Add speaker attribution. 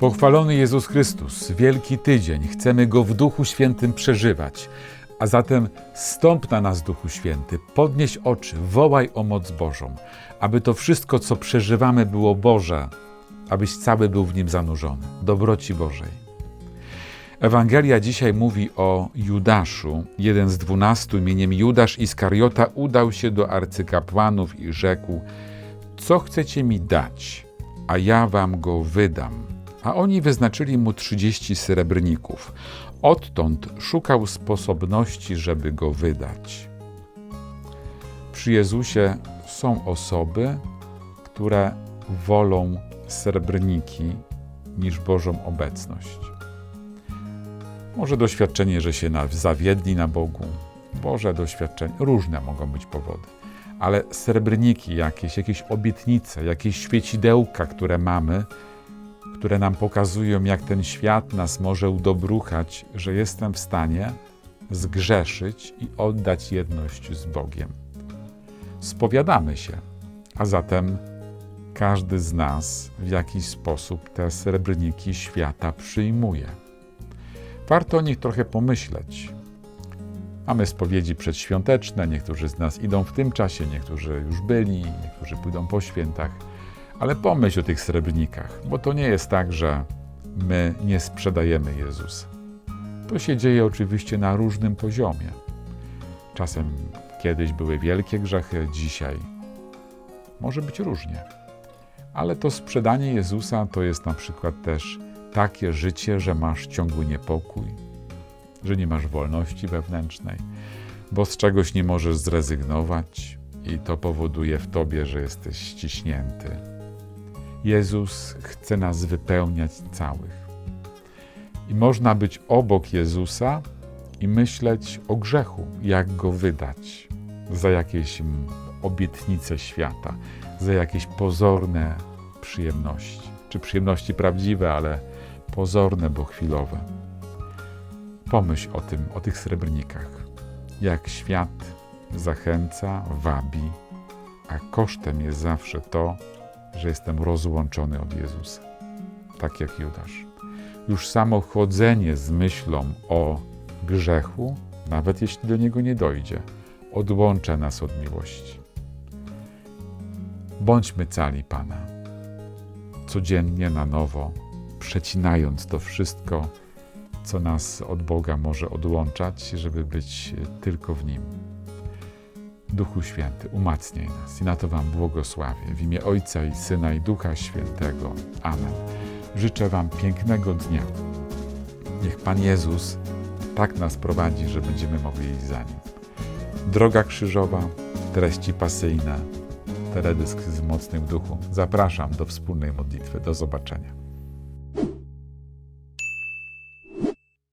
Speaker 1: Pochwalony Jezus Chrystus, Wielki Tydzień, chcemy Go w Duchu Świętym przeżywać. A zatem stąp na nas, Duchu Święty, podnieś oczy, wołaj o moc Bożą, aby to wszystko, co przeżywamy, było Boże, abyś cały był w nim zanurzony. Dobroci Bożej. Ewangelia dzisiaj mówi o Judaszu. Jeden z dwunastu imieniem Judasz Iskariota udał się do arcykapłanów i rzekł: Co chcecie mi dać, a ja wam go wydam? A oni wyznaczyli mu trzydzieści srebrników. Odtąd szukał sposobności, żeby go wydać. Przy Jezusie są osoby, które wolą srebrniki niż Bożą obecność. Może doświadczenie, że się zawiedli na Bogu, Boże doświadczenie, różne mogą być powody, ale srebrniki jakieś, jakieś obietnice, jakieś świecidełka, które mamy, które nam pokazują, jak ten świat nas może udobruchać, że jestem w stanie zgrzeszyć i oddać jedność z Bogiem. Spowiadamy się, a zatem każdy z nas w jakiś sposób te srebrniki świata przyjmuje. Warto o nich trochę pomyśleć. Mamy spowiedzi przedświąteczne, niektórzy z nas idą w tym czasie, niektórzy już byli, niektórzy pójdą po świętach, ale pomyśl o tych srebrnikach, bo to nie jest tak, że my nie sprzedajemy Jezusa. To się dzieje oczywiście na różnym poziomie. Czasem kiedyś były wielkie grzechy, dzisiaj może być różnie. Ale to sprzedanie Jezusa to jest na przykład też takie życie, że masz ciągły niepokój, że nie masz wolności wewnętrznej, bo z czegoś nie możesz zrezygnować i to powoduje w tobie, że jesteś ściśnięty. Jezus chce nas wypełniać całych. I można być obok Jezusa i myśleć o grzechu, jak go wydać za jakieś obietnice świata, za jakieś pozorne przyjemności, czy przyjemności prawdziwe, ale pozorne, bo chwilowe. Pomyśl o tym, o tych srebrnikach. Jak świat zachęca, wabi, a kosztem jest zawsze to, że jestem rozłączony od Jezusa. Tak jak Judasz. Już samo chodzenie z myślą o grzechu, nawet jeśli do niego nie dojdzie, odłącza nas od miłości. Bądźmy cali Pana. Codziennie na nowo przecinając to wszystko, co nas od Boga może odłączać, żeby być tylko w Nim. Duchu Święty, umacniaj nas i na to Wam błogosławię. W imię Ojca i Syna i Ducha Świętego. Amen. Życzę Wam pięknego dnia. Niech Pan Jezus tak nas prowadzi, że będziemy mogli iść za Nim. Droga krzyżowa, treści pasyjne, teledysk z mocnym duchu. Zapraszam do wspólnej modlitwy. Do zobaczenia.